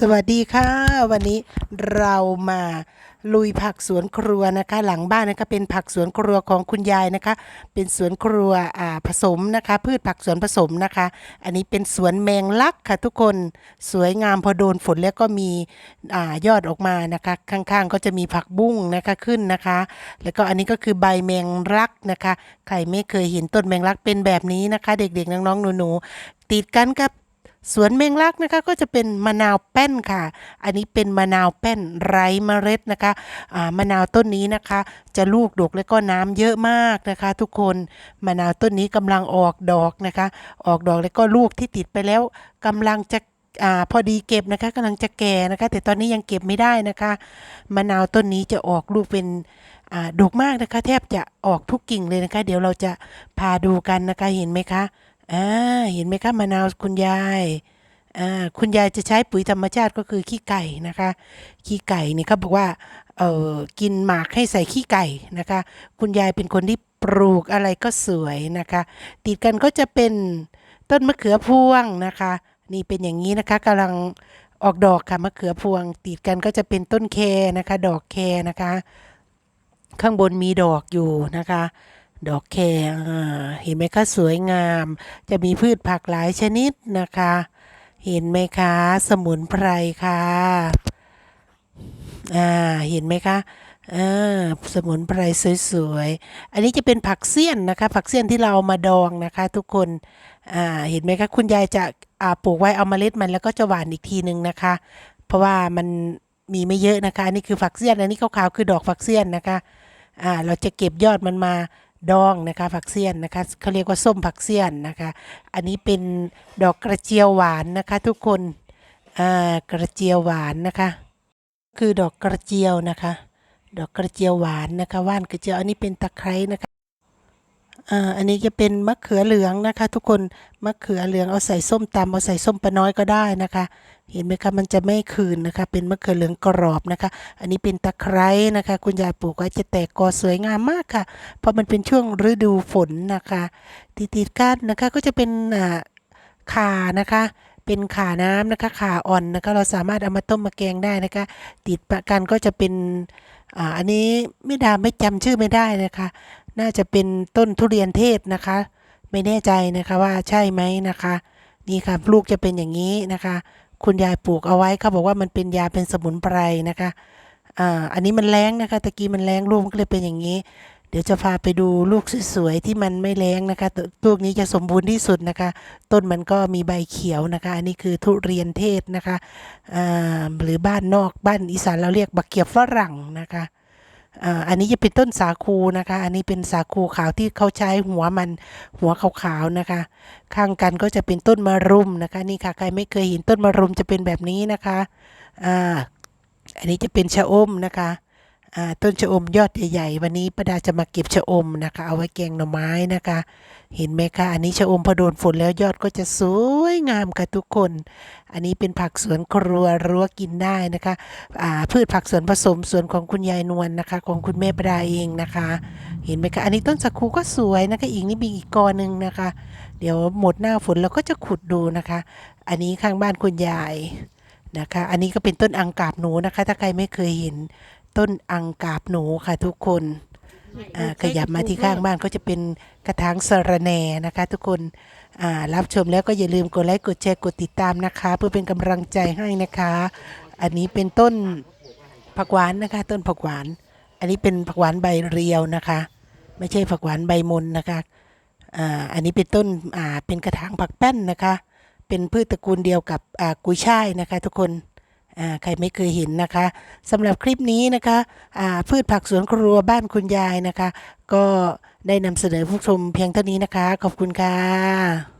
สวัสดีค่ะ วันนี้เรามาลุยผักสวนครัวนะคะ หลังบ้านนะคะเป็นผักสวนครัวของคุณยายนะคะ เป็นสวนครัวอ่าผสมนะคะ พืชผักสวนผสมนะคะ อันนี้เป็นสวนแมงลักค่ะทุกคนสวยงามพอโดนฝนแล้วก็มีอ่ายอดออกมานะคะ ข้างๆ ก็จะมีผักบุ้งนะคะขึ้นนะคะ แล้วก็อันนี้ก็คือใบแมงลักนะคะใครไม่เคยเห็นต้นแมงลักเป็นแบบนี้นะคะ เด็กๆน้องๆหนูๆติดกันกับ สวนเมงลักนะคะก็จะเป็นมะนาวแป้นค่ะ อันนี้เป็นมะนาวแป้นไร้เมล็ดนะคะมะนาวต้นนี้นะคะ จะลูกดกและก็น้ำเยอะมากนะคะ ทุกคนมะนาวต้นนี้กำลังออกดอกนะคะ ออกดอกแล้วก็ลูกที่ติดไปแล้วกำลังจะอพอดีเก็บนะคะกำลังจะแก่นะคะ แต่ตอนนี้ยังเก็บไม่ได้นะคะมะนาวต้นนี้จะออกลูกเป็นดกมากนะคะ แทบจะออกทุกกิ่งเลยนะคะ เดี๋ยวเราจะพาดูกันนะคะเห็นไหมคะ อ่าเห็นไหมคะมะนาวคุณยายอ่าคุณยายจะใช้ปุ๋ยธรรมชาติก็คือขี้ไก่นะคะ ขี้ไก่นี่เขาบอกว่าเออกินหมากให้ใส่ขี้ไก่นะคะ คุณยายเป็นคนที่ปลูกอะไรก็สวยนะคะ ติดกันก็จะเป็นต้นมะเขือพวงนะคะ นี่เป็นอย่างนี้นะคะกำลังออกดอกค่ะมะเขือพวง ติดกันก็จะเป็นต้นแคนะคะ ดอกแคนะคะ ข้างบนมีดอกอยู่นะคะ ดอกแคอ่าเห็นไหมคะสวยงาม จะมีพืชผักหลายชนิดนะคะ เห็นไหมคะ สมุนไพรค่ะอ่าเห็นไหมคะอ่าสมุนไพรสวยๆ อันนี้จะเป็นผักเสี้ยนนะคะ ผักเสี้ยนที่เราเอามาดองนะคะ ทุกคนอ่าเห็นไหมคะคุณยายจะอ่าปลูกไว้เอามาเล็ดมันแล้วก็จะหว่านอีกทีหนึ่งนะคะ เพราะว่ามันมีไม่เยอะนะคะ อันนี้คือฝักเสี้ยน อันนี้ขาวๆคือดอกฝักเสี้ยนนะคะอ่าเราจะเก็บยอดมันมา ดองนะคะผักเสี้ยนนะคะเขาเรียกว่าส้มผักเสี้ยนนะคะ อันนี้เป็นดอกกระเจียวหวานนะคะ ทุกคนอ่ากระเจียวหวานนะคะ คือดอกกระเจียวนะคะ ดอกกระเจียวหวานนะคะว่านกระเจียวอันนี้เป็นตะไคร้นะคะอ่าอันนี้จะเป็นมะเขือเหลืองนะคะ ทุกคนมะเขือเหลืองเอาใส่ส้มตำเอาใส่ส้มปลาน้อยก็ได้นะคะ เห็นไหมคะมันจะไม่คืนนะคะ เป็นมะเขือเหลืองกรอบนะคะ อันนี้เป็นตะไคร้นะคะ คุณยายปลูกไว้จะแตกกอสวยงามมากค่ะ เพราะมันเป็นช่วงฤดูฝนนะคะติดติดกันนะคะก็จะเป็นข่านะคะ เป็นข่าน้ำนะคะข่าอ่อนนะคะ เราสามารถเอามาต้มมาแกงได้นะคะ ติดประกันก็จะเป็นอ,อันนี้ไม่ดาไม่จำชื่อไม่ได้นะคะ น่าจะเป็นต้นทุเรียนเทศนะคะ ไม่แน่ใจนะคะว่าใช่ไหมนะคะ นี่ค่ะลูกจะเป็นอย่างนี้นะคะ คุณยายปลูกเอาไว้เขาบอกว่ามันเป็นยาเป็นสมุนไพรนะคะอ่าอันนี้มันแรงนะคะตะกี้มันแรงลูกมันก็เลยเป็นอย่างนี้ เดี๋ยวจะพาไปดูลูกสวยๆที่มันไม่แรงนะคะตลูกนี้จะสมบูรณ์ที่สุดนะคะ ต้นมันก็มีใบเขียวนะคะ อันนี้คือทุเรียนเทศนะคะอ่าหรือบ้านนอกบ้านอีสานเราเรียกบักเกียบฝรั่งนะคะ อันนี้จะเป็นต้นสาคูนะคะ อันนี้เป็นสาคูขาวที่เขาใช้หัวมันหัวขาวๆนะคะ ข้างกันก็จะเป็นต้นมะรุมนะคะ นี่ค่ะใครไม่เคยเห็นต้นมะรุมจะเป็นแบบนี้นะคะอ่าอันนี้จะเป็นชะอมนะคะ ต้นชะอมยอดใหญ่ๆวันนี้ประดาจะมาเก็บชะอมนะคะ เอาไว้แกงหน่อไม้นะคะ เห็นไหมคะอันนี้ชะอมพอโดนฝนแล้วยอดก็จะสวยงามค่ะทุกคน อันนี้เป็นผักสวนครัวรั้วกินได้นะคะอาพืชผักสวนผสมสวนของคุณยายนวลนะคะ ของคุณแม่ประดาเองนะคะ เห็นไหมคะอันนี้ต้นสักคูก็สวยนะคะอีกนี่มีอีกกอหนึ่งนะคะ เดี๋ยวหมดหน้าฝนเราก็จะขุดดูนะคะ อันนี้ข้างบ้านคุณยายนะคะ อันนี้ก็เป็นต้นอังกาบหนูนะคะ ถ้าใครไม่เคยเห็น ต้นอังกาบหนูค่ะทุกคนอ่าขยับมาที่ข้างบ้านก็จะเป็นกระถางสะระแหน่นะคะ ทุกคนอ่ารับชมแล้วก็อย่าลืมกดไลค์กดแชร์กดติดตามนะคะ เพื่อเป็นกำลังใจให้นะคะ อันนี้เป็นต้นผักหวานนะคะ ต้นผักหวาน อันนี้เป็นผักหวานใบเรียวนะคะ ไม่ใช่ผักหวานใบมนนะคะอ่าอันนี้เป็นต้นอ่าเป็นกระถางผักแป้นนะคะ เป็นพืชตระกูลเดียวกับอ่ากุยช่ายนะคะ ทุกคนอ่า ใครไม่เคยเห็นนะคะสำหรับคลิปนี้นะคะพืชผักสวนครัวบ้านคุณยายนะคะ ก็ได้นำเสนอผู้ชมเพียงเท่านี้นะคะ ขอบคุณค่ะ